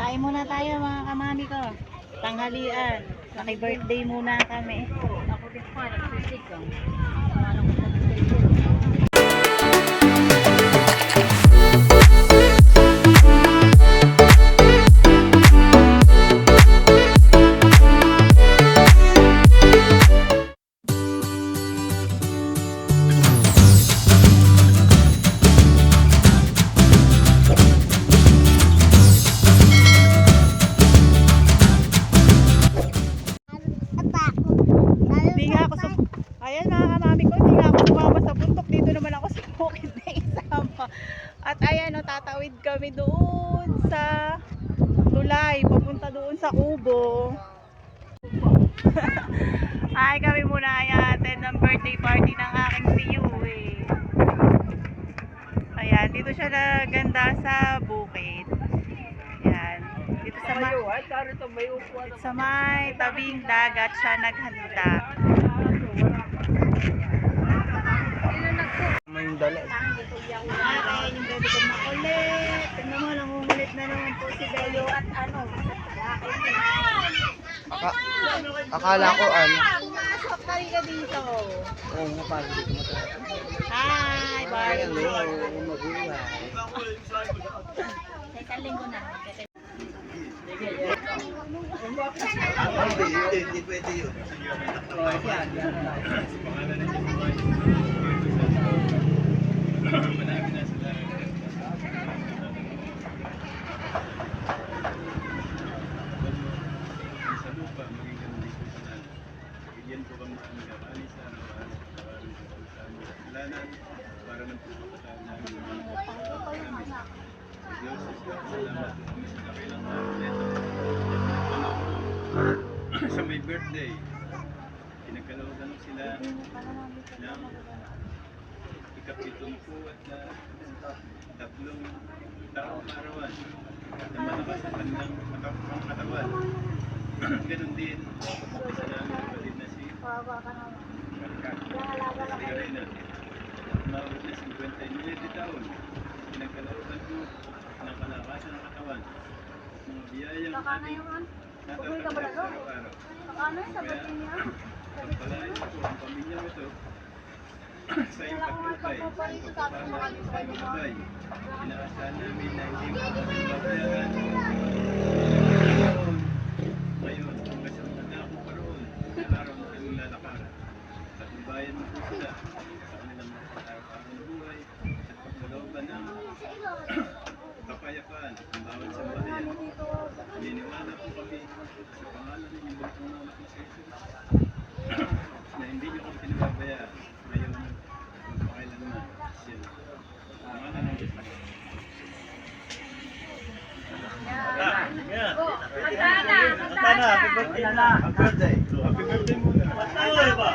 Kain muna tayo mga kamami ko. Tanghalian. Naki-birthday muna kami. Ako din pa, nagsisig ko. Ano ko doon sa kubo. Ay, kami muna ay attend ng birthday party ng aking tiyo eh. Ayan, dito siya naganda sa bukid. Ayan. Dito sa ma- dito sa may tabing dagat siya naghanda. May dala. Ayan yung bebe ko makulit. Tingnan mo, nangungulit na naman po si Belo at ano. Aka, akala ko ano. Pumasok ka rin ka dito. Oo, nga parang dito matala. Hi, Barbie. Hello, mabuhay. Isang linggo na. Hindi, hindi, hindi pwede yun. sa lupa, maging ganun din po sa natin. Bigyan po kami ng kapalisan, maraming maraming sa aming kasalanan, para ng po kapatahan namin ng mga kapatahan namin. Sa Diyos, sa Diyos, salamat po kami sa kabilang araw nito. Sa may birthday, pinagkalooban ko sila ng ikapitong po at na tatlong taong arawan na malakas ang kanilang matapang katawan. Ganon din, isa namin kapatid na si Markat, si Arena. Umabot na 59 taon. Pinagkalooban ko ng kalakasan ng katawan. Mga biyayang aming natatanggap sa araw-araw. Kaya, pagpalain ko ang pamilyang ito sa iyong patnubay, sa pagpapalang sa gabay. Inaasahan namin na hindi mo kami babayaran. Ngayon, hanggang sa mga ako paroon, sa araw na kanilang lalakaran. Patnubayan mo po sila sa kanilang mga araw-araw na buhay at pagkalooban ng kapayapaan ang bawat sambahayan. Naniniwala po kami sa pangalan ng inyong bagong anak na si Jesus na hindi niyo kami pinababayaan ngayon magpakailanman siya. Pangalan ng Diyos. Happy birthday na. Happy birthday. Happy birthday muna.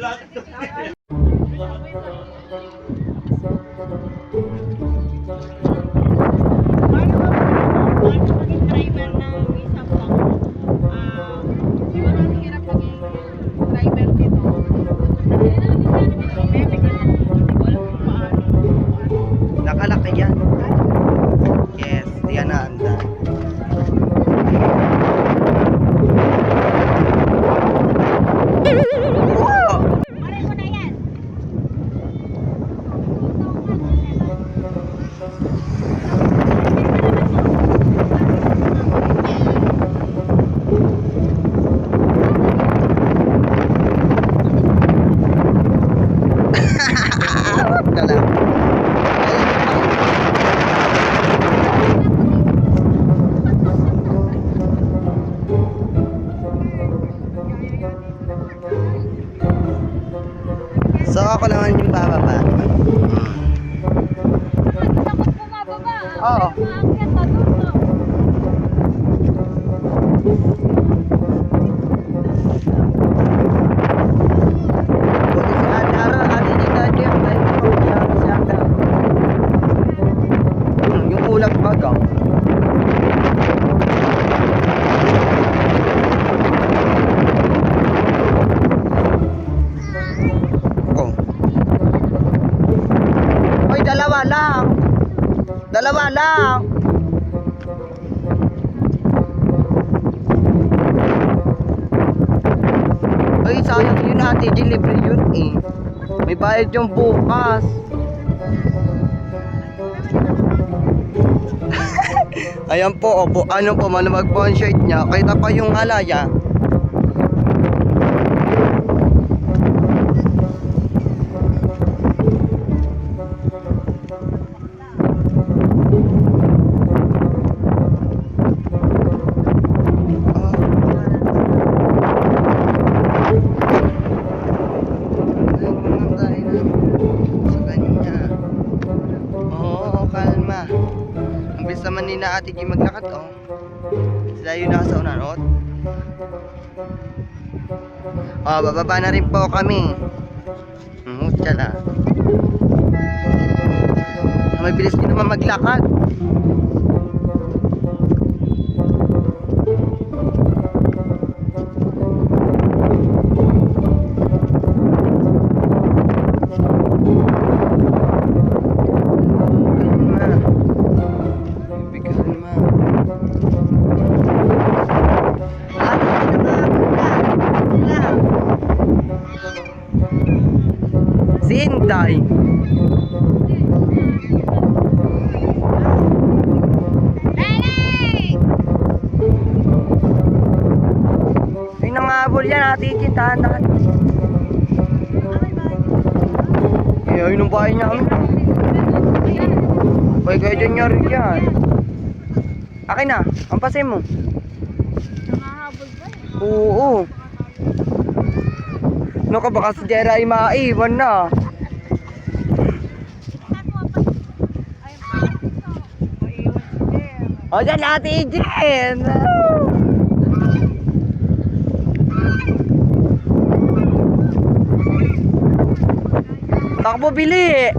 Paano Ka lang. So ako naman yung bababa. Oo. Maakyat Dalawa lang. Dalawa lang. Ay, sayang yun ate, delivery yun eh. May bayad yung bukas. Ayan po, opo, ano po, manuwag po ang shirt niya. Kita pa yung alaya. Ang bilis naman ni na ate G maglakad, oh. Sila yung nasa unan, oh. Oh, bababa na rin po kami. Hmm, tsala. May bilis din naman maglakad. Ate. Tintahan, tahan. Eh, ayun ang bahay namin. Hoy, kaya dyan niya rin yan. Akin na, ang pasay mo. Nangahabol ba eh? Oo. No ka baka si Jera ay maiwan na. O dyan ate Jen. Takbo bili.